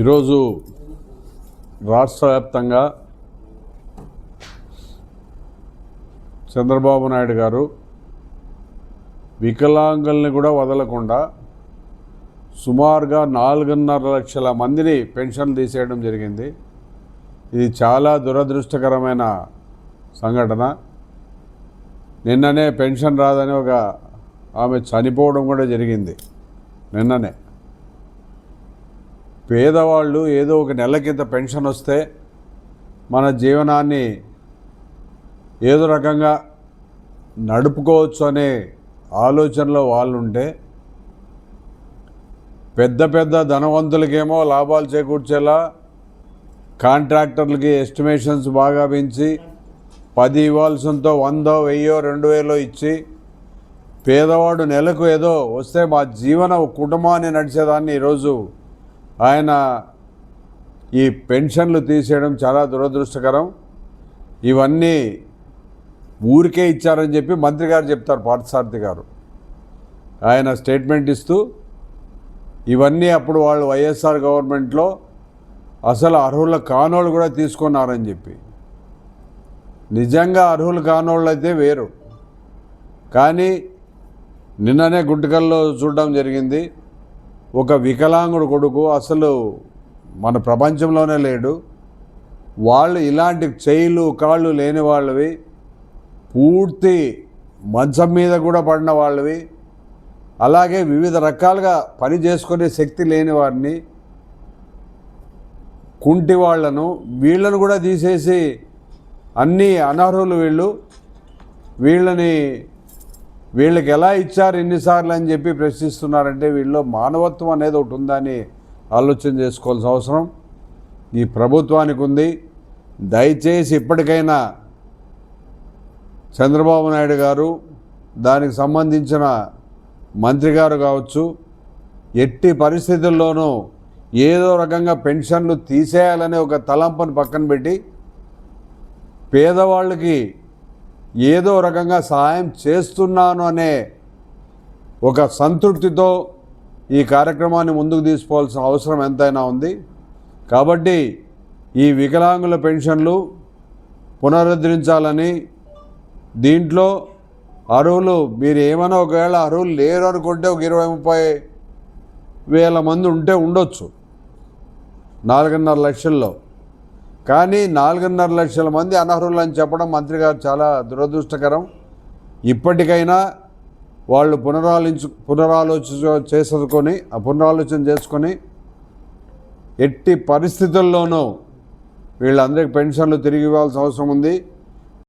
ఈరోజు రాష్ట్ర వ్యాప్తంగా చంద్రబాబు నాయుడు గారు వికలాంగుల్ని కూడా వదలకుండా సుమారుగా నాలుగున్నర లక్షల మందిని పెన్షన్ తీసేయడం జరిగింది. ఇది చాలా దురదృష్టకరమైన సంఘటన. నిన్ననే పెన్షన్ రాదని ఒక ఆమె చనిపోవడం కూడా జరిగింది. నిన్ననే. పేదవాళ్ళు ఏదో ఒక నెల కింద పెన్షన్ వస్తే మన జీవనాన్ని ఏదో రకంగా నడుపుకోవచ్చు అనే ఆలోచనలో వాళ్ళు ఉంటే పెద్ద పెద్ద ధనవంతులకేమో లాభాలు చేకూర్చేలా కాంట్రాక్టర్లకి ఎస్టిమేషన్స్ బాగా పెంచి పది ఇవ్వాల్సినతో వందో వెయ్యో రెండు వేలో ఇచ్చి పేదవాడు నెలకు ఏదో వస్తే మా జీవన కుటుంబాన్ని నడిచేదాన్ని ఈరోజు ఆయన ఈ పెన్షన్లు తీసేయడం చాలా దురదృష్టకరం. ఇవన్నీ ఊరికే ఇచ్చారని చెప్పి మంత్రి గారు చెప్తారు పార్థసారథి గారు. ఆయన స్టేట్మెంట్ ఇస్తూ ఇవన్నీ అప్పుడు వాళ్ళు వైఎస్ఆర్ గవర్నమెంట్లో అసలు అర్హుల కానోళ్ళు కూడా తీసుకున్నారని చెప్పి. నిజంగా అర్హులు కానోళ్ళు అయితే వేరు. కానీ నిన్ననే గుంటకల్లో చూడడం జరిగింది. ఒక వికలాంగుడు కొడుకు అసలు మన ప్రపంచంలోనే లేడు. వాళ్ళు ఇలాంటి చేయిలు కాళ్ళు లేని వాళ్ళవి. పూర్తి మంచం మీద కూడా పడిన వాళ్ళవి. అలాగే వివిధ రకాలుగా పని చేసుకునే శక్తి లేని వారిని. కుంటి వాళ్ళను వీళ్ళను కూడా తీసేసి అన్నీ అనర్హులు వీళ్ళు. వీళ్ళని వీళ్ళకి ఎలా ఇచ్చారు ఎన్నిసార్లు అని చెప్పి ప్రశ్నిస్తున్నారంటే వీళ్ళలో మానవత్వం అనేది ఒకటి ఉందని ఆలోచన చేసుకోవాల్సిన అవసరం. ఈ ప్రభుత్వానికి ఉంది. దయచేసి ఇప్పటికైనా చంద్రబాబు నాయుడు గారు దానికి సంబంధించిన మంత్రి గారు కావచ్చు ఎట్టి పరిస్థితుల్లోనూ ఏదో రకంగా పెన్షన్లు తీసేయాలనే ఒక తలంపను పక్కన పెట్టి పేదవాళ్ళకి ఏదో రకంగా సహాయం చేస్తున్నాను అనే ఒక సంతృప్తితో ఈ కార్యక్రమాన్ని ముందుకు తీసుకోవాల్సిన అవసరం ఎంతైనా ఉంది. కాబట్టి ఈ వికలాంగుల పెన్షన్లు పునరుద్ధరించాలని దీంట్లో అరువులు మీరు ఏమైనా ఒకవేళ అరువులు లేరు అనుకుంటే ఒక ఇరవై ముప్పై వేల మంది ఉంటే ఉండొచ్చు. నాలుగున్నర లక్షల్లో. కానీ నాలుగున్నర లక్షల మంది అనర్హులు అని చెప్పడం మంత్రి గారు చాలా దురదృష్టకరం. ఇప్పటికైనా వాళ్ళు పునరాలించు పునరాలోచన చేసుకొని ఆ పునరాలోచన చేసుకొని ఎట్టి పరిస్థితుల్లోనూ వీళ్ళందరికీ పెన్షన్లు తిరిగి ఇవ్వాల్సిన అవసరం ఉంది.